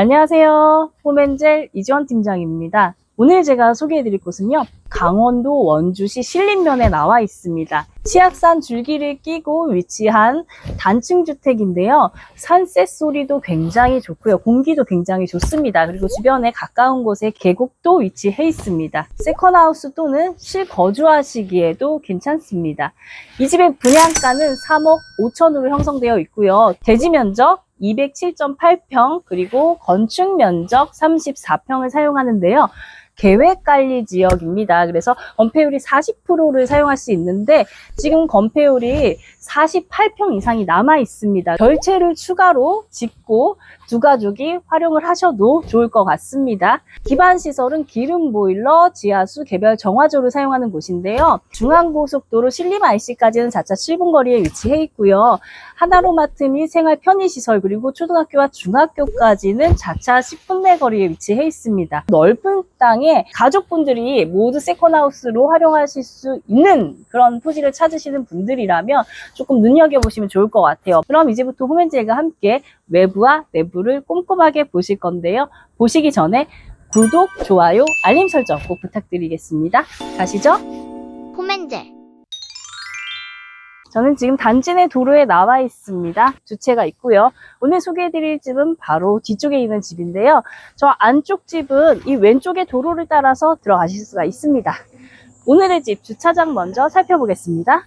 안녕하세요. 홈엔젤 이지원 팀장입니다. 오늘 제가 소개해드릴 곳은요. 강원도 원주시 신림면에 나와 있습니다. 치악산 줄기를 끼고 위치한 단층 주택인데요. 산새 소리도 굉장히 좋고요. 공기도 굉장히 좋습니다. 그리고 주변에 가까운 곳에 계곡도 위치해 있습니다. 세컨하우스 또는 실거주하시기에도 괜찮습니다. 이 집의 분양가는 3억 5천으로 형성되어 있고요. 대지 면적 207.8평 그리고 건축 면적 34평을 사용하는데요. 계획 관리 지역입니다. 그래서 건폐율이 40%를 사용할 수 있는데 지금 건폐율이 48평 이상이 남아 있습니다. 결체를 추가로 짓고 두 가족이 활용을 하셔도 좋을 것 같습니다. 기반 시설은 기름 보일러, 지하수, 개별 정화조를 사용하는 곳인데요. 중앙고속도로 신림 IC까지는 자차 7분 거리에 위치해 있고요. 하나로마트 및 생활 편의시설 그리고 초등학교와 중학교까지는 자차 10분 내 거리에 위치해 있습니다. 넓은 땅에 가족분들이 모두 세컨하우스로 활용하실 수 있는 그런 토지를 찾으시는 분들이라면 조금 눈여겨보시면 좋을 것 같아요. 그럼 이제부터 홈앤젤과 함께 외부와 내부를 꼼꼼하게 보실 건데요. 보시기 전에 구독, 좋아요, 알림 설정 꼭 부탁드리겠습니다. 가시죠. 홈엔젤 저는 지금 단지 내 도로에 나와 있습니다. 주차가 있고요. 오늘 소개해드릴 집은 바로 뒤쪽에 있는 집인데요. 저 안쪽 집은 이 왼쪽의 도로를 따라서 들어가실 수가 있습니다. 오늘의 집 주차장 먼저 살펴보겠습니다.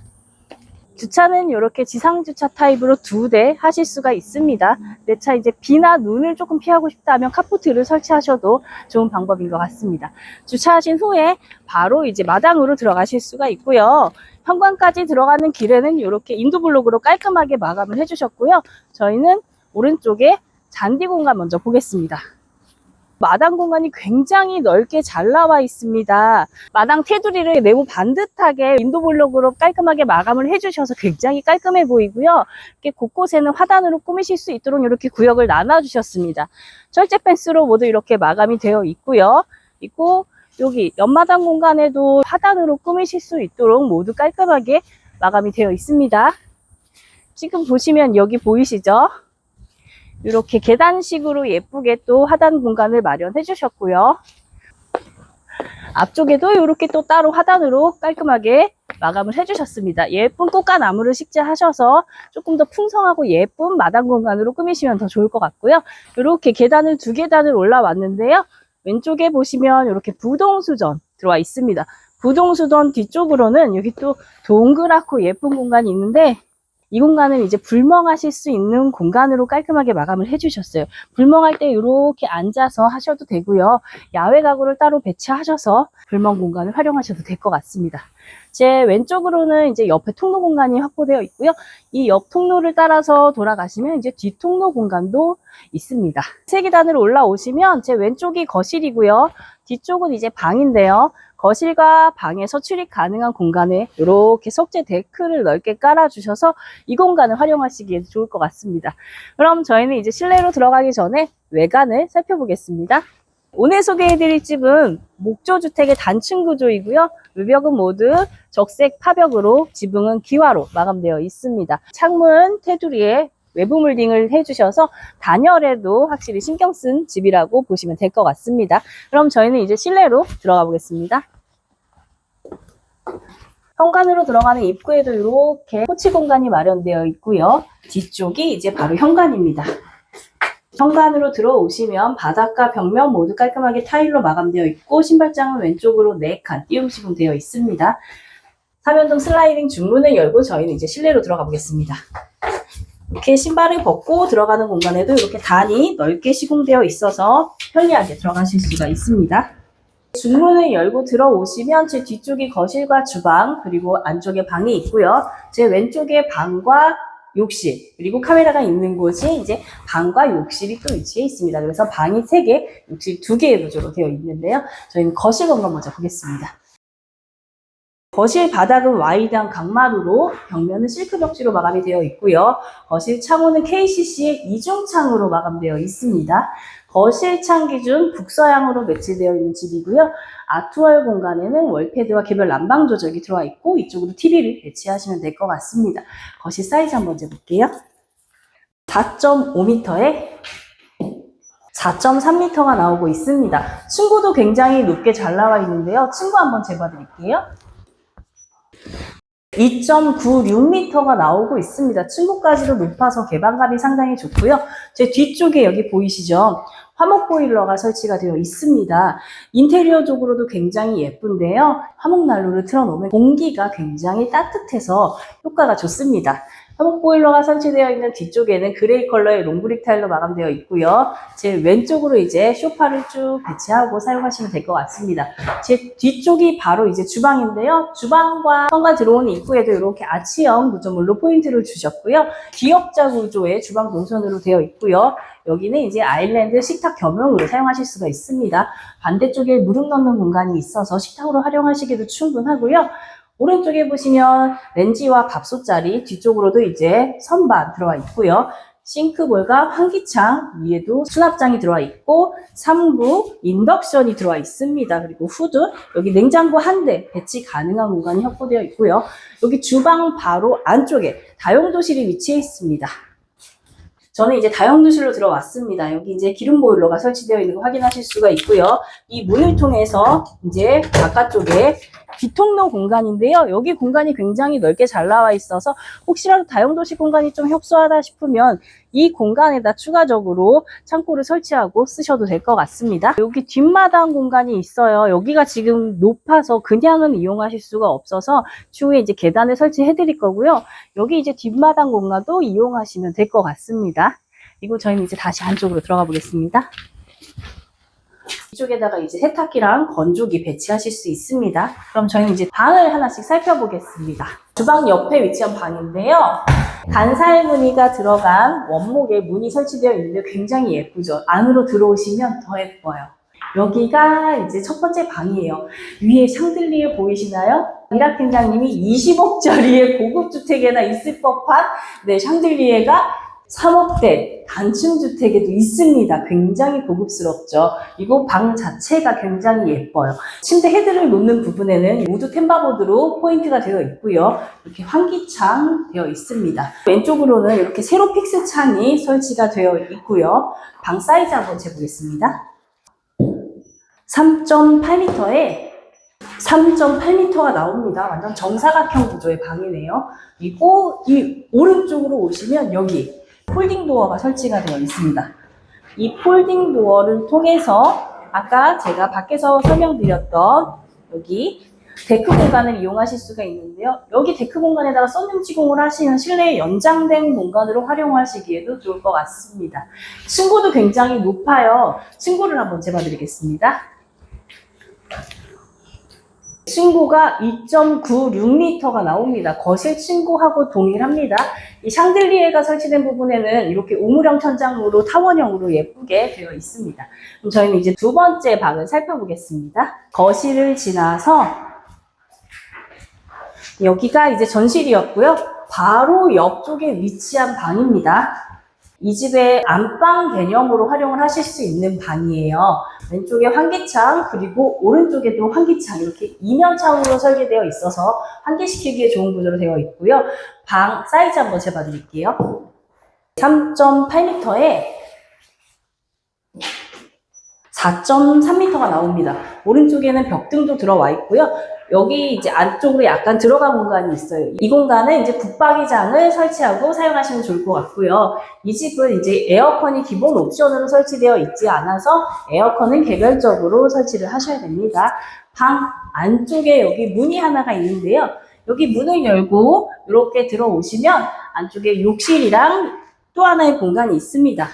주차는 이렇게 지상 주차 타입으로 두 대 하실 수가 있습니다. 내 차 이제 비나 눈을 조금 피하고 싶다면 카포트를 설치하셔도 좋은 방법인 것 같습니다. 주차하신 후에 바로 이제 마당으로 들어가실 수가 있고요. 현관까지 들어가는 길에는 이렇게 인도블록으로 깔끔하게 마감을 해주셨고요. 저희는 오른쪽에 잔디 공간 먼저 보겠습니다. 마당 공간이 굉장히 넓게 잘 나와 있습니다. 마당 테두리를 네모 반듯하게 인도블록으로 깔끔하게 마감을 해주셔서 굉장히 깔끔해 보이고요. 이렇게 곳곳에는 화단으로 꾸미실 수 있도록 이렇게 구역을 나눠주셨습니다. 철제 펜스로 모두 이렇게 마감이 되어 있고요. 있고 여기 옆마당 공간에도 화단으로 꾸미실 수 있도록 모두 깔끔하게 마감이 되어 있습니다. 지금 보시면 여기 보이시죠? 이렇게 계단식으로 예쁘게 또 하단 공간을 마련해 주셨고요. 앞쪽에도 이렇게 또 따로 하단으로 깔끔하게 마감을 해주셨습니다. 예쁜 꽃과 나무를 식재하셔서 조금 더 풍성하고 예쁜 마당 공간으로 꾸미시면 더 좋을 것 같고요. 이렇게 계단을 두 계단을 올라왔는데요. 왼쪽에 보시면 이렇게 부동수전 들어와 있습니다. 부동수전 뒤쪽으로는 여기 또 동그랗고 예쁜 공간이 있는데 이 공간은 이제 불멍하실 수 있는 공간으로 깔끔하게 마감을 해주셨어요. 불멍할 때 이렇게 앉아서 하셔도 되고요. 야외 가구를 따로 배치하셔서 불멍 공간을 활용하셔도 될 것 같습니다. 제 왼쪽으로는 이제 옆에 통로 공간이 확보되어 있고요. 이 옆 통로를 따라서 돌아가시면 이제 뒤 통로 공간도 있습니다. 세 계단으로 올라오시면 제 왼쪽이 거실이고요. 뒤쪽은 이제 방인데요. 거실과 방에서 출입 가능한 공간에 이렇게 석재 데크를 넓게 깔아주셔서 이 공간을 활용하시기에 좋을 것 같습니다. 그럼 저희는 이제 실내로 들어가기 전에 외관을 살펴보겠습니다. 오늘 소개해드릴 집은 목조주택의 단층 구조이고요. 외벽은 모두 적색 파벽으로 지붕은 기와로 마감되어 있습니다. 창문 테두리에 외부 물딩을 해주셔서 단열에도 확실히 신경 쓴 집이라고 보시면 될 것 같습니다. 그럼 저희는 이제 실내로 들어가 보겠습니다. 현관으로 들어가는 입구에도 이렇게 포치 공간이 마련되어 있고요. 뒤쪽이 이제 바로 현관입니다. 현관으로 들어오시면 바닥과 벽면 모두 깔끔하게 타일로 마감되어 있고 신발장은 왼쪽으로 4칸 띄움 시공되어 있습니다. 사면동 슬라이딩 중문을 열고 저희는 이제 실내로 들어가 보겠습니다. 이렇게 신발을 벗고 들어가는 공간에도 이렇게 단이 넓게 시공되어 있어서 편리하게 들어가실 수가 있습니다. 중문을 열고 들어오시면 제 뒤쪽이 거실과 주방 그리고 안쪽에 방이 있고요. 제 왼쪽에 방과 욕실 그리고 카메라가 있는 곳이 이제 방과 욕실이 또 위치해 있습니다. 그래서 방이 3개, 욕실 2개의 구조로 되어 있는데요. 저희는 거실 공간 먼저 보겠습니다. 거실 바닥은 와이드한 강마루로 벽면은 실크 벽지로 마감이 되어 있고요. 거실 창호는 KCC의 이중 창으로 마감되어 있습니다. 거실 창 기준 북서향으로 배치되어 있는 집이고요. 아트월 공간에는 월패드와 개별 난방 조절이 들어와 있고 이쪽으로 TV를 배치하시면 될 것 같습니다. 거실 사이즈 한번 재볼게요. 4.5m에 4.3m가 나오고 있습니다. 층고도 굉장히 높게 잘 나와 있는데요. 층고 한번 재봐드릴게요. 2.96m가 나오고 있습니다. 층고까지도 높아서 개방감이 상당히 좋고요. 제 뒤쪽에 여기 보이시죠? 화목 보일러가 설치가 되어 있습니다. 인테리어적으로도 굉장히 예쁜데요. 화목 난로를 틀어놓으면 공기가 굉장히 따뜻해서 효과가 좋습니다. 화목 보일러가 설치되어 있는 뒤쪽에는 그레이 컬러의 롱브릭 타일로 마감되어 있고요. 제 왼쪽으로 이제 쇼파를 쭉 배치하고 사용하시면 될 것 같습니다. 제 뒤쪽이 바로 이제 주방인데요. 주방과 현관 들어오는 입구에도 이렇게 아치형 구조물로 포인트를 주셨고요. 기역자 구조의 주방 동선으로 되어 있고요. 여기는 이제 아일랜드 식탁 겸용으로 사용하실 수가 있습니다. 반대쪽에 무릎 넣는 공간이 있어서 식탁으로 활용하시기도 충분하고요. 오른쪽에 보시면 렌지와 밥솥자리 뒤쪽으로도 이제 선반 들어와 있고요. 싱크볼과 환기창 위에도 수납장이 들어와 있고 3구 인덕션이 들어와 있습니다. 그리고 후드 여기 냉장고 한 대 배치 가능한 공간이 확보되어 있고요. 여기 주방 바로 안쪽에 다용도실이 위치해 있습니다. 저는 이제 다용도실로 들어왔습니다. 여기 이제 기름 보일러가 설치되어 있는 거 확인하실 수가 있고요. 이 문을 통해서 이제 바깥쪽에 비통로 공간인데요. 여기 공간이 굉장히 넓게 잘 나와 있어서 혹시라도 다용도실 공간이 좀 협소하다 싶으면 이 공간에다 추가적으로 창고를 설치하고 쓰셔도 될 것 같습니다. 여기 뒷마당 공간이 있어요. 여기가 지금 높아서 그냥은 이용하실 수가 없어서 추후에 이제 계단을 설치해 드릴 거고요. 여기 이제 뒷마당 공간도 이용하시면 될 것 같습니다. 그리고 저희는 이제 다시 안쪽으로 들어가 보겠습니다. 이쪽에다가 이제 세탁기랑 건조기 배치하실 수 있습니다. 그럼 저희는 이제 방을 하나씩 살펴보겠습니다. 주방 옆에 위치한 방인데요. 간살 무늬가 들어간 원목의 문이 설치되어 있는데 굉장히 예쁘죠. 안으로 들어오시면 더 예뻐요. 여기가 이제 첫 번째 방이에요. 위에 샹들리에 보이시나요? 이라 팀장님이 20억짜리의 고급 주택에나 있을 법한 네, 샹들리에가 3억대 단층 주택에도 있습니다. 굉장히 고급스럽죠. 이거 방 자체가 굉장히 예뻐요. 침대 헤드를 놓는 부분에는 우드 템바보드로 포인트가 되어 있고요. 이렇게 환기창 되어 있습니다. 왼쪽으로는 이렇게 세로 픽스 창이 설치가 되어 있고요. 방 사이즈 한번 재보겠습니다. 3.8m에 3.8m가 나옵니다. 완전 정사각형 구조의 방이네요. 그리고 이 오른쪽으로 오시면 여기 폴딩 도어가 설치가 되어 있습니다. 이 폴딩 도어를 통해서 아까 제가 밖에서 설명드렸던 여기 데크 공간을 이용하실 수가 있는데요. 여기 데크 공간에다가 썬룸 지공을 하시면 실내의 연장된 공간으로 활용하시기에도 좋을 것 같습니다. 층고도 굉장히 높아요. 층고를 한번 재봐드리겠습니다. 층고가 2.96m가 나옵니다. 거실 층고하고 동일합니다. 이 샹들리에가 설치된 부분에는 이렇게 우물형 천장으로 타원형으로 예쁘게 되어 있습니다. 그럼 저희는 이제 두 번째 방을 살펴보겠습니다. 거실을 지나서 여기가 이제 전실이었고요. 바로 옆쪽에 위치한 방입니다. 이 집의 안방 개념으로 활용을 하실 수 있는 방이에요. 왼쪽에 환기창 그리고 오른쪽에도 환기창 이렇게 이면 창으로 설계되어 있어서 환기시키기에 좋은 구조로 되어 있고요. 방 사이즈 한번 재봐 드릴게요. 3.8m에 4.3m가 나옵니다. 오른쪽에는 벽등도 들어와 있고요. 여기 이제 안쪽으로 약간 들어간 공간이 있어요. 이 공간은 이제 붙박이장을 설치하고 사용하시면 좋을 것 같고요. 이 집은 이제 에어컨이 기본 옵션으로 설치되어 있지 않아서 에어컨은 개별적으로 설치를 하셔야 됩니다. 방 안쪽에 여기 문이 하나가 있는데요. 여기 문을 열고 이렇게 들어오시면 안쪽에 욕실이랑 또 하나의 공간이 있습니다.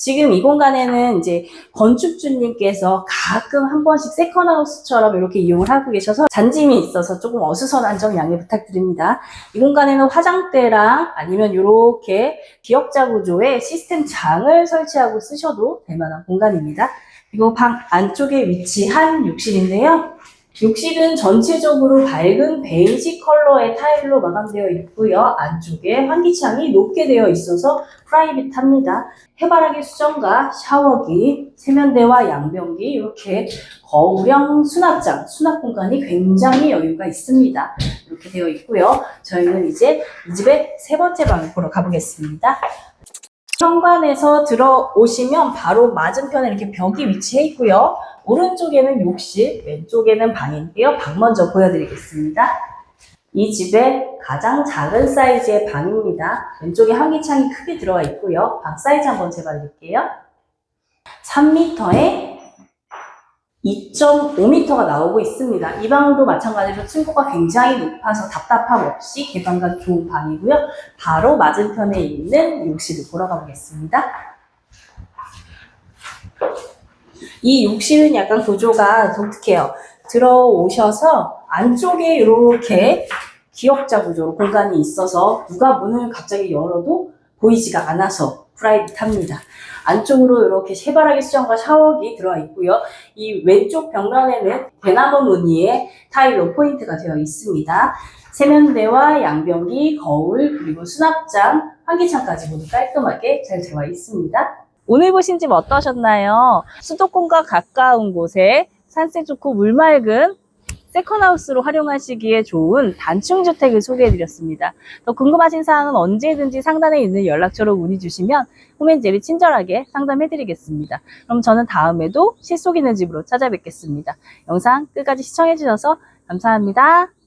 지금 이 공간에는 이제 건축주님께서 가끔 한 번씩 세컨하우스처럼 이렇게 이용을 하고 계셔서 잔짐이 있어서 조금 어수선한 점 양해 부탁드립니다. 이 공간에는 화장대랑 아니면 이렇게 기역자 구조의 시스템 장을 설치하고 쓰셔도 될 만한 공간입니다. 그리고 방 안쪽에 위치한 욕실인데요. 욕실은 전체적으로 밝은 베이지 컬러의 타일로 마감되어 있고요. 안쪽에 환기창이 높게 되어 있어서 프라이빗합니다. 해바라기 수전과 샤워기, 세면대와 양변기 이렇게 거울형 수납장, 수납 공간이 굉장히 여유가 있습니다. 이렇게 되어 있고요. 저희는 이제 이 집의 세 번째 보러 가보겠습니다. 현관에서 들어오시면 바로 맞은편에 이렇게 벽이 위치해 있고요. 오른쪽에는 욕실, 왼쪽에는 방인데요. 방 먼저 보여드리겠습니다. 이 집의 가장 작은 사이즈의 방입니다. 왼쪽에 환기창이 크게 들어가 있고요. 방 사이즈 한번 재봐드릴게요. 3m에 2.5m가 나오고 있습니다. 이 방도 마찬가지로 층고가 굉장히 높아서 답답함 없이 개방감 좋은 방이고요. 바로 맞은편에 있는 욕실을 보러 가보겠습니다. 이 욕실은 약간 구조가 독특해요. 들어오셔서 안쪽에 이렇게 기역자 구조로 공간이 있어서 누가 문을 갑자기 열어도 보이지가 않아서 프라이빗합니다. 안쪽으로 이렇게 해바라기 수정과 샤워기 들어와 있고요. 이 왼쪽 벽면에는 대나무 무늬의 타일로 포인트가 되어 있습니다. 세면대와 양변기, 거울, 그리고 수납장, 환기창까지 모두 깔끔하게 잘 들어와 있습니다. 오늘 보신 집 어떠셨나요? 수도권과 가까운 곳에 산세 좋고 물 맑은 세컨하우스로 활용하시기에 좋은 단층 주택을 소개해드렸습니다. 더 궁금하신 사항은 언제든지 상단에 있는 연락처로 문의 주시면 홈앤젤이 친절하게 상담해드리겠습니다. 그럼 저는 다음에도 실속 있는 집으로 찾아뵙겠습니다. 영상 끝까지 시청해주셔서 감사합니다.